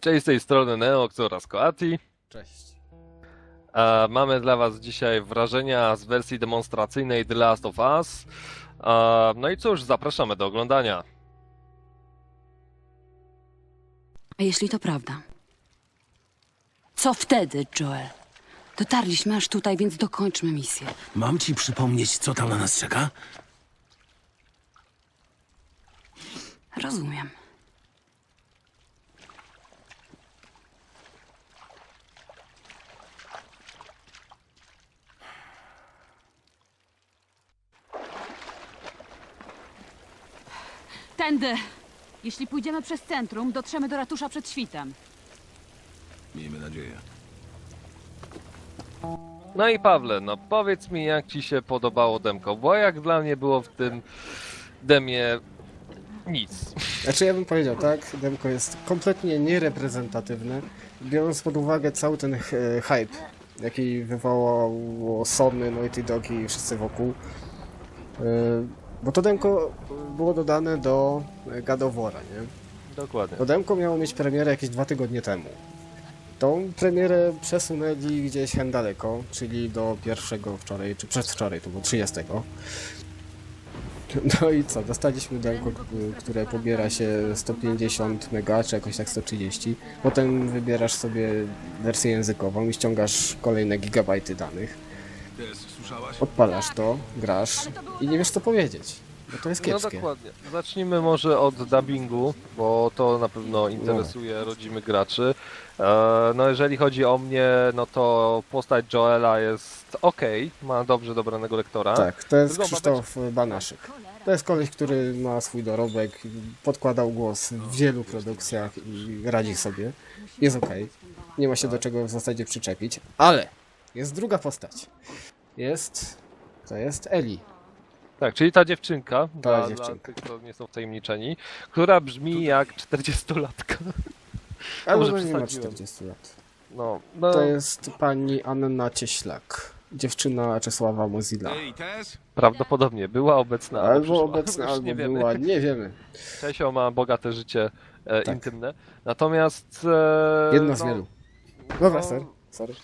Cześć z tej strony Neox oraz Koati. Cześć. E, mamy dla Was dzisiaj wrażenia z wersji demonstracyjnej The Last of Us. E, no i cóż, zapraszamy do oglądania. A jeśli to prawda? Co wtedy, Joel? Dotarliśmy aż tutaj, więc dokończmy misję. Mam ci przypomnieć, co tam na nas czeka? Rozumiem. Tędy! Jeśli pójdziemy przez centrum, dotrzemy do ratusza przed świtem. Miejmy nadzieję. No i Pawle, no powiedz mi, jak Ci się podobało demko, bo jak dla mnie było w tym demie nic. Znaczy ja bym powiedział tak, demko jest kompletnie niereprezentatywne, biorąc pod uwagę cały ten e, hype, jaki wywołało Sony, Naughty Dog i wszyscy wokół. E, Bo to demko było dodane do God of War'a, nie? Dokładnie. To demko miało mieć premierę jakieś dwa tygodnie temu. Tą premierę przesunęli gdzieś hen daleko, czyli do pierwszego wczoraj, czy przedwczoraj, to było 30. No i co, dostaliśmy demko, które pobiera się 150 mega, czy jakoś tak 130. Potem wybierasz sobie wersję językową i ściągasz kolejne gigabajty danych. Odpalasz to, grasz i nie wiesz co powiedzieć, bo to jest No kiepskie. dokładnie. Zacznijmy może od dubbingu, bo to na pewno interesuje rodzimych graczy. E, No jeżeli chodzi o mnie, no to postać Joela jest ok, ma dobrze dobranego lektora. Tak, to jest Tylko Krzysztof Banaszyk. To jest koleś, który ma swój dorobek, podkładał głos w wielu produkcjach i radzi sobie. Jest okej. Nie ma się do czego w zasadzie przyczepić, ale jest druga postać. Jest. To jest Eli. Tak, czyli ta dziewczynka, dla, dziewczynka. dla tych, co nie są wtajemniczeni, która brzmi jak 40-latka. Ale Może nie ma przesadziłem. 40 lat. No, no To jest pani Anna Cieślak. Dziewczyna Czesława Mozilla. prawdopodobnie była obecna, albo przyszła. obecna, albo nie wiemy. była, nie wiemy. Czesio ma bogate życie e, Tak. intymne. Natomiast... E, Jedno z no, wielu. Dobra, no, ser. Sorry.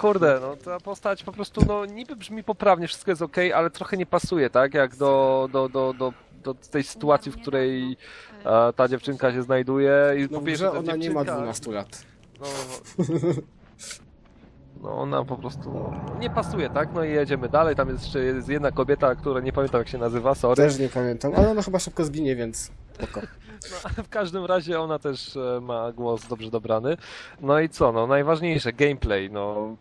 Kurde, no ta postać po prostu, no niby brzmi poprawnie, wszystko jest okej, ale trochę nie pasuje, tak? Jak do, do, do, do, do tej sytuacji, w której e, ta dziewczynka się znajduje i No powie, że ona nie ma dziewczynka- 12 lat. No, no ona po prostu no, nie pasuje, tak? No i jedziemy dalej. Tam jest jeszcze jest jedna kobieta, która nie pamiętam jak się nazywa, sorry. Też nie pamiętam, ale ona chyba szybko zginie, więc spoko. No, w każdym razie ona też e, ma głos dobrze dobrany. No i co? No najważniejsze, gameplay, no.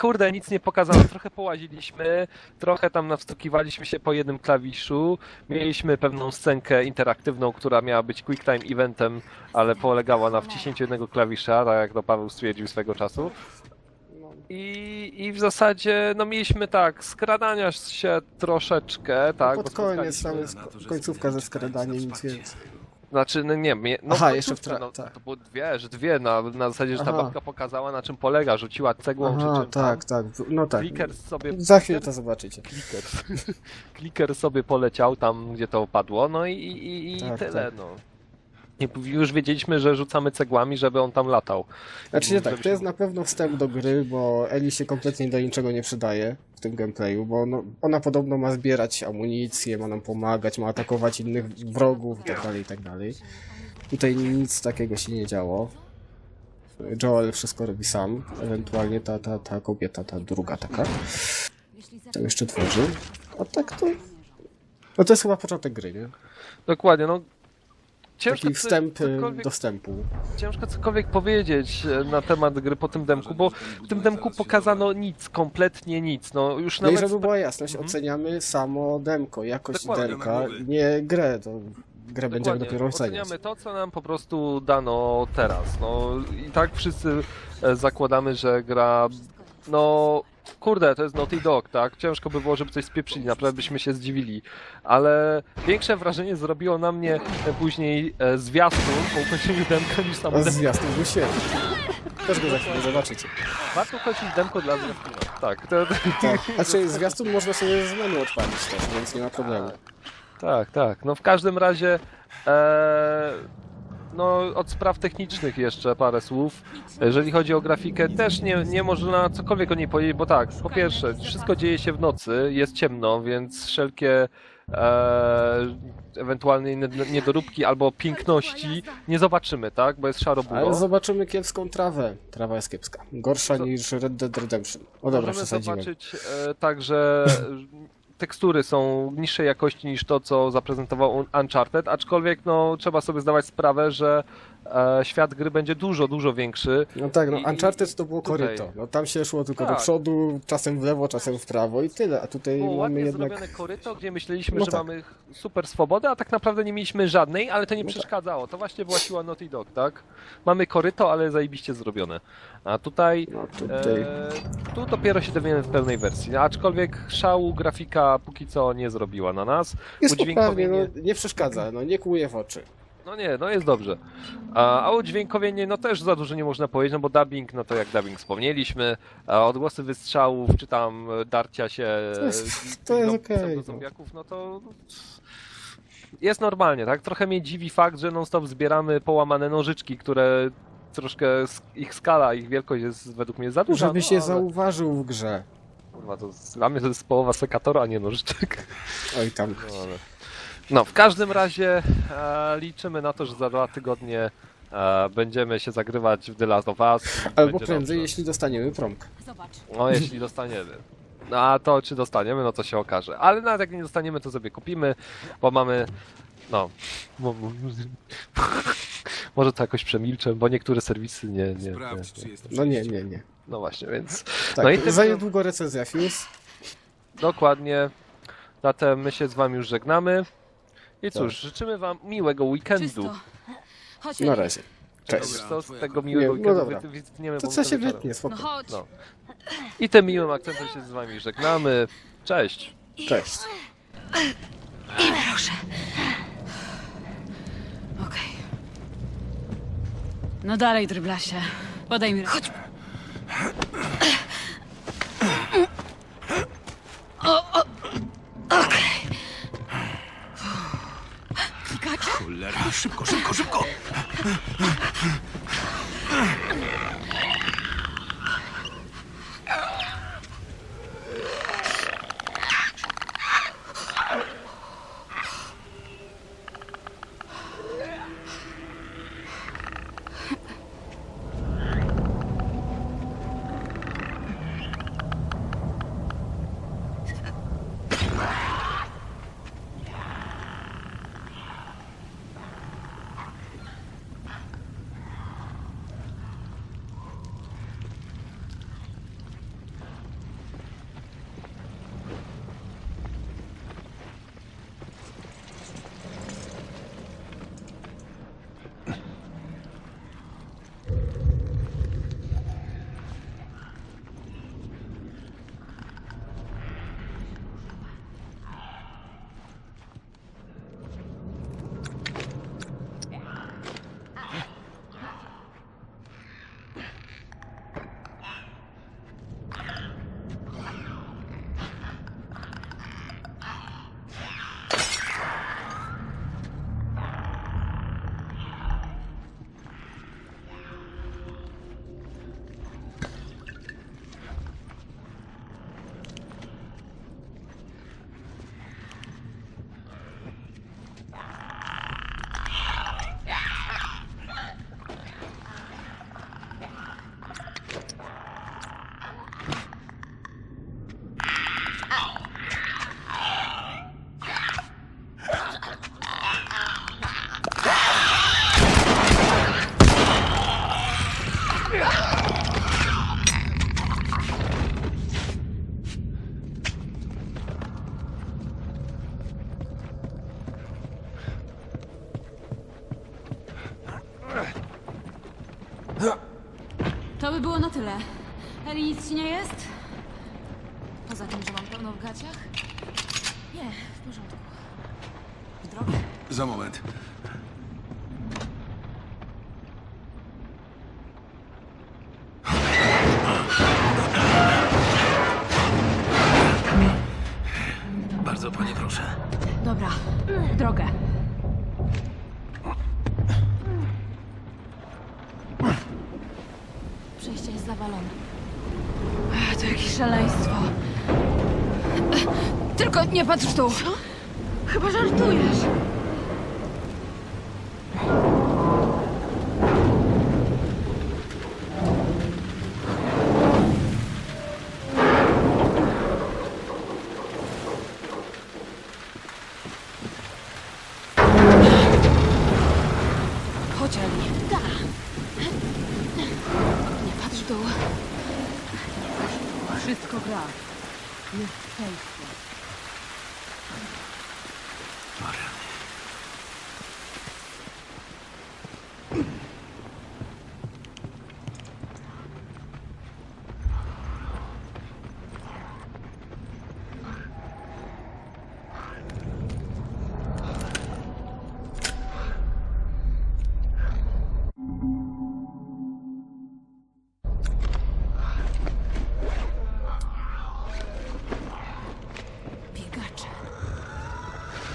Kurde, nic nie pokazano, trochę połaziliśmy, trochę tam nawstukiwaliśmy się po jednym klawiszu, mieliśmy pewną scenkę interaktywną, która miała być quick time eventem, ale polegała na wciśnięciu jednego klawisza, tak jak to Paweł stwierdził swego czasu. I, I w zasadzie, no mieliśmy tak, skradania się troszeczkę, tak. Pod koniec tam jest ko- końcówka ze skradaniem, nic więcej. Znaczy, no nie, mnie, no Aha, jeszcze w tra- no, tak. To było dwie, że dwie, na, na zasadzie, że ta Aha. babka pokazała na czym polega, rzuciła cegłą czy Aha, czym tak, tak, no tak. Kliker sobie... Za chwilę to zobaczycie. Kliker. Kliker sobie poleciał tam, gdzie to padło, no i, i, i, i Tak, tyle, tak. no. Już wiedzieliśmy, że rzucamy cegłami, żeby on tam latał. Znaczy nie tak, to jest na pewno wstęp do gry, bo Eli się kompletnie do niczego nie przydaje w tym gameplayu, bo no, ona podobno ma zbierać amunicję, ma nam pomagać, ma atakować innych wrogów itd., itd. Tutaj nic takiego się nie działo. Joel wszystko robi sam, ewentualnie ta, ta, ta kobieta, ta druga taka. To jeszcze tworzy. A tak to... No to jest chyba początek gry, nie? Dokładnie, no. Ciężko Taki wstęp y, cokolwiek- do wstępu. ciężko cokolwiek powiedzieć e, na temat gry po tym demku, bo w tym demku pokazano nic, kompletnie nic. No już No i nawet żeby była jasność, Mhm. oceniamy samo demko, jakość Dokładnie. demka, nie grę, to grę będziemy dopiero oceniać. Oceniamy to, co nam po prostu dano teraz. No i tak wszyscy e, zakładamy, że gra. No. Kurde, to jest Naughty Dog, tak? Ciężko by było, żeby coś spieprzyli, naprawdę byśmy się zdziwili. Ale większe wrażenie zrobiło na mnie e, później e, zwiastun po ukończeniu demka niż samo A demko. zwiastun był świetny. Też go za chwilę zobaczycie. Warto ukończyć demko dla zwiastuna. Tak, to, Tak. Znaczy zwiastun można sobie z menu odpalić też, więc nie ma problemu. tak, tak. No w każdym razie. E, no, od spraw technicznych jeszcze parę słów. Jeżeli chodzi o grafikę, też nie, nie można cokolwiek o niej powiedzieć, bo tak, po pierwsze, wszystko dzieje się w nocy, jest ciemno, więc wszelkie e, ewentualne niedoróbki albo piękności nie zobaczymy, tak? Bo jest szaro Ale zobaczymy kiepską trawę. Trawa jest kiepska. Gorsza niż Red Dead Redemption. O dobra, Możemy zobaczyć e, także tekstury są niższej jakości niż to, co zaprezentował Uncharted, aczkolwiek no, trzeba sobie zdawać sprawę, że świat gry będzie dużo, dużo większy. No tak, no I- Uncharted to było tutaj. koryto. No tam się szło tylko do Tak. przodu, czasem w lewo, czasem w prawo i tyle. A tutaj Było mamy ładnie jednak... zrobione koryto, gdzie myśleliśmy, No że tak. mamy super swobodę, a tak naprawdę nie mieliśmy żadnej, ale to nie No tak. przeszkadzało. To właśnie była siła Naughty Dog, tak? Mamy koryto, ale zajebiście zrobione. A tutaj No tutaj... E, tu dopiero się dowiemy w pełnej wersji, aczkolwiek szału grafika póki co nie zrobiła na nas. Jest poprawnie, udźwiękowienie- no nie przeszkadza, no nie kłuje w oczy. No nie, no jest dobrze. A, a udźwiękowienie, no też za dużo nie można powiedzieć, no bo dubbing, no to jak dubbing wspomnieliśmy, a odgłosy wystrzałów, czy tam darcia się To jest- to jest no, okej, no. zombiaków, no to jest normalnie, tak? Trochę mnie dziwi fakt, że non-stop zbieramy połamane nożyczki, które troszkę ich skala, ich wielkość jest według mnie za duża. Żebyś no, je ale- zauważył w grze. Kurwa, to dla mnie to jest połowa sekatora, a nie nożyczek. Oj tam. No, ale... no w każdym razie e, liczymy na to, że za dwa tygodnie e, będziemy się zagrywać w The Last of Us. Albo Będzie prędzej, dobrze. jeśli dostaniemy promkę. Zobacz. No jeśli dostaniemy. No a to czy dostaniemy, no to się okaże. Ale nawet jak nie dostaniemy, to sobie kupimy, bo mamy... No... mo- mo- Może to jakoś przemilczę, bo niektóre serwisy nie... nie, Sprawdź, nie, czy jest No nie, nie, nie. No właśnie, więc... Tak, No i tym- za niedługo recenzja Fuse. Dokładnie. Zatem my się z wami już żegnamy. I Tak. cóż, życzymy wam miłego weekendu. Czysto. Chodź, Na razie. Cześć. Dobra, Co z tego miłego Nie, no weekendu dobra. wy- wytniemy To co się wieczorem. wytnie, No spoko. chodź. No. I tym miłym akcentem się z wami żegnamy. Cześć. Cześć. Proszę. Okej. No dalej, dryblasie. Podaj mi Chodź. Na tyle. Eli, nic ci nie jest? Poza tym, że mam pełno w gaciach? Nie, w porządku. W drogę. Za moment. Bardzo panie proszę. Dobra, w drogę. Zawalone. Ach, To jakieś szaleństwo. Tylko nie patrz dół. Chyba żartujesz. Dół. Wszystko gra. Jest szczęście.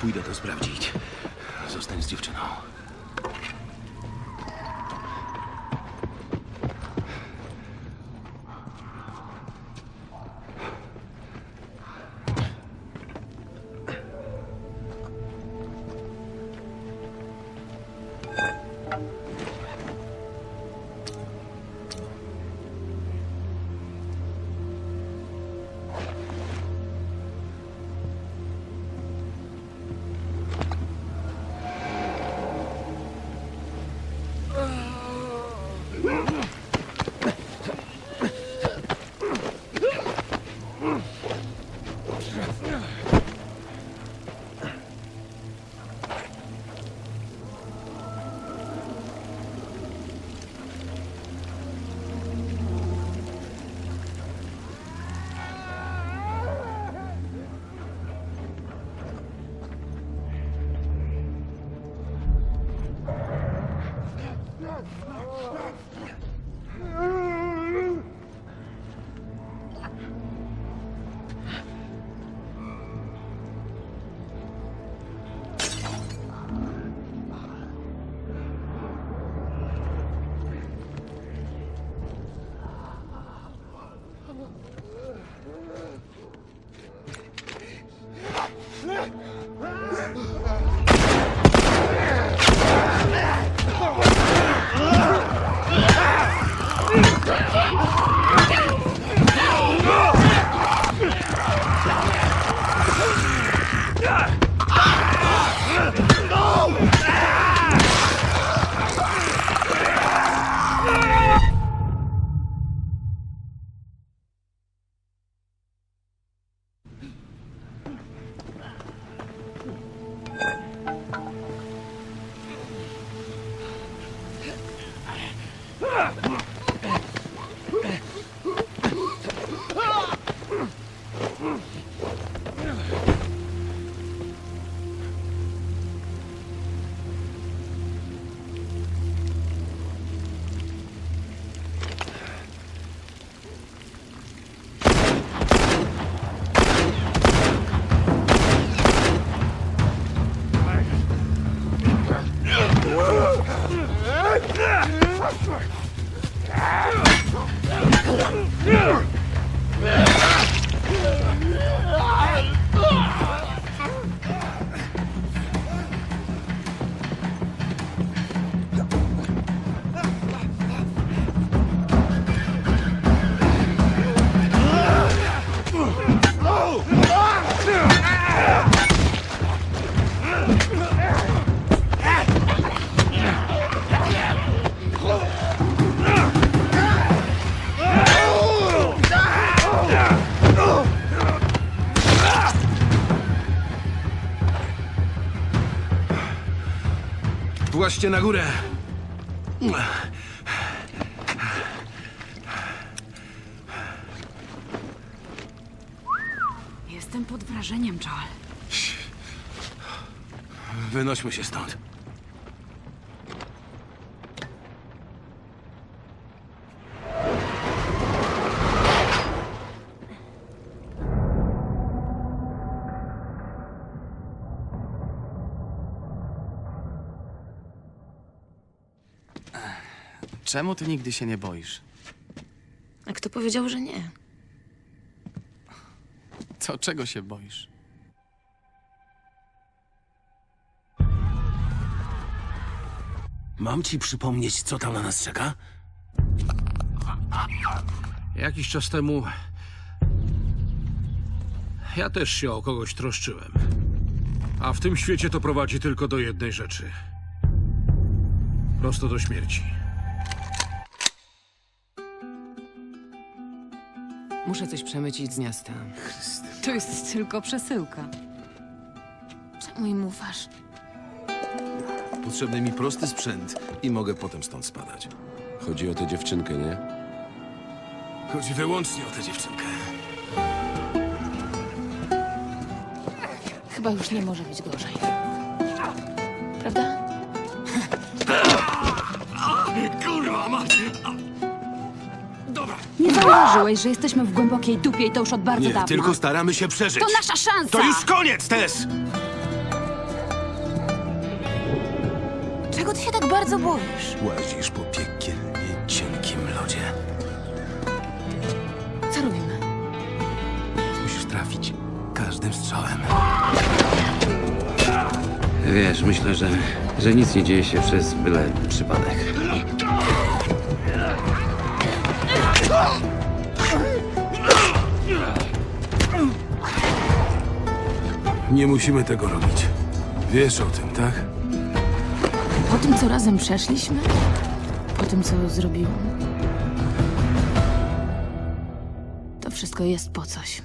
Pójdę to sprawdzić. Zostań z dziewczyną. Ah! Właście na górę. Jestem pod wrażeniem, Joel. Wynośmy się stąd. Czemu ty nigdy się nie boisz? to powiedział, że nie. To czego się boisz? Mam ci przypomnieć, co tam na nas czeka? Jakiś czas temu ja też się o kogoś troszczyłem. A w tym świecie to prowadzi tylko do jednej rzeczy. Prosto do śmierci. Muszę coś przemycić z miasta. To jest tylko przesyłka. Czemu im ufasz? Potrzebny mi prosty sprzęt i mogę potem stąd spadać. Chodzi o tę dziewczynkę, nie? Chodzi wyłącznie o tę dziewczynkę. Chyba już nie może być gorzej. Prawda? Nie zauważyłeś, że jesteśmy w głębokiej dupie i to już od bardzo Nie, dawna. tylko staramy się przeżyć. To nasza szansa! To już koniec, Tess! Czego ty się tak bardzo boisz? Łazisz po piekielnie cienkim lodzie. Co robimy? Musisz trafić każdym strzałem. Wiesz, myślę, że, że nic nie dzieje się przez byle przypadek. Nie musimy tego robić. Wiesz o tym, tak? Po tym, co razem przeszliśmy? Po tym, co zrobiłam? To wszystko jest po coś.